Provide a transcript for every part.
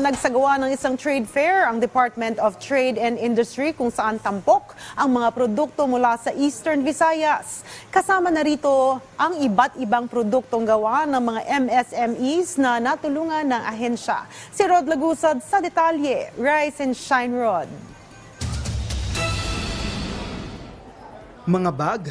nagsagawa ng isang trade fair ang Department of Trade and Industry kung saan tampok ang mga produkto mula sa Eastern Visayas. Kasama na rito ang iba't ibang produktong gawa ng mga MSMEs na natulungan ng ahensya. Si Rod Lagusad sa detalye. Rise and shine, Rod. Mga bag,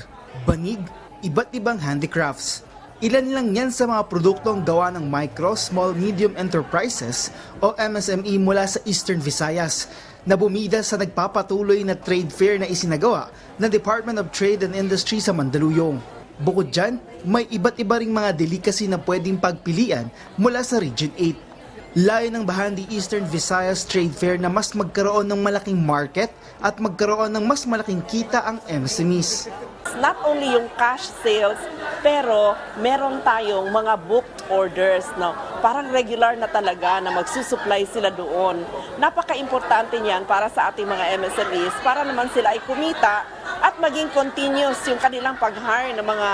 banig, iba't ibang handicrafts. Ilan lang yan sa mga produktong gawa ng Micro, Small, Medium Enterprises o MSME mula sa Eastern Visayas na bumida sa nagpapatuloy na trade fair na isinagawa ng Department of Trade and Industry sa Mandaluyong. Bukod dyan, may iba't iba ring mga delicacy na pwedeng pagpilian mula sa Region 8. Layo ng Bahandi Eastern Visayas Trade Fair na mas magkaroon ng malaking market at magkaroon ng mas malaking kita ang MSMEs. Not only yung cash sales, pero meron tayong mga booked orders, no? Parang regular na talaga na magsusupply sila doon. Napaka-importante niyan para sa ating mga MSMEs, para naman sila ay kumita at maging continuous yung kanilang pag-hire ng mga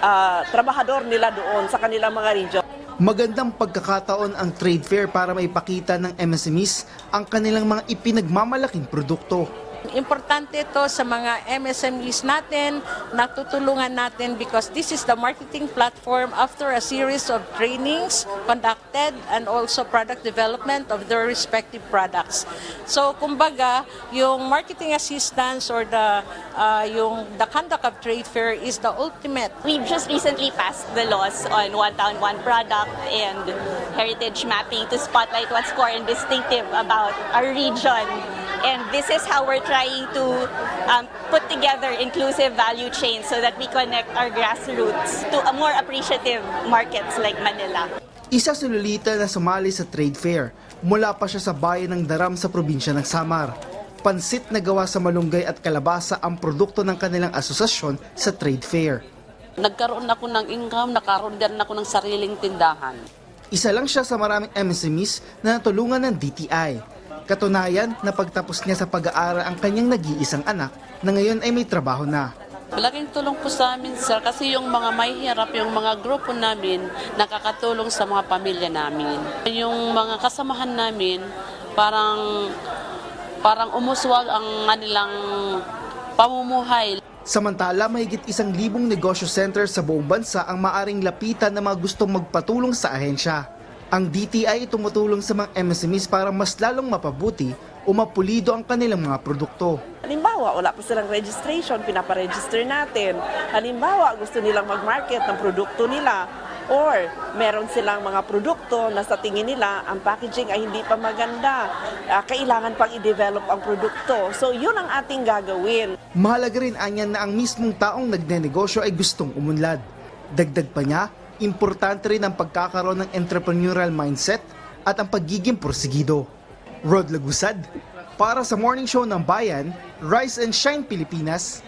ah, trabahador nila doon sa kanilang mga region. Magandang pagkakataon ang trade fair para maipakita ng MSMEs ang kanilang mga ipinagmamalaking produkto. Importante ito sa mga MSMEs natin, natutulungan natin because this is the marketing platform after a series of trainings conducted and also product development of their respective products. So kumbaga, yung marketing assistance or the uh, yung the conduct of trade fair is the ultimate We've just recently passed the laws on one town, one product and heritage mapping to spotlight what's core and distinctive about our region. And this is how we're trying to um, put together inclusive value chains so that we connect our grassroots to a more appreciative markets like Manila. Isa si Lolita na sumali sa trade fair. Mula pa siya sa bayan ng Daram sa probinsya ng Samar. Pansit na gawa sa malunggay at kalabasa ang produkto ng kanilang asosasyon sa trade fair. Nagkaroon ako ng income, nakaroon din ako ng sariling tindahan. Isa lang siya sa maraming MSMEs na natulungan ng DTI. Katunayan na pagtapos niya sa pag-aaral ang kanyang nag-iisang anak na ngayon ay may trabaho na. Malaking tulong po sa amin, sir, kasi yung mga may hirap, yung mga grupo namin, nakakatulong sa mga pamilya namin. Yung mga kasamahan namin, parang, parang umuswag ang kanilang pamumuhay. Samantala, mahigit isang libong negosyo center sa buong bansa ang maaring lapitan ng mga gustong magpatulong sa ahensya. Ang DTI ay tumutulong sa mga MSMEs para mas lalong mapabuti o mapulido ang kanilang mga produkto. Halimbawa, wala pa silang registration, pinaparegister natin. Halimbawa, gusto nilang mag-market ng produkto nila. Or meron silang mga produkto na sa tingin nila ang packaging ay hindi pa maganda. Ah, kailangan pang i-develop ang produkto. So yun ang ating gagawin. Mahalaga rin anyan na ang mismong taong nagnenegosyo ay gustong umunlad. Dagdag pa niya, importante rin ang pagkakaroon ng entrepreneurial mindset at ang pagiging porsigido. Rod Lagusad, para sa Morning Show ng Bayan, Rise and Shine Pilipinas,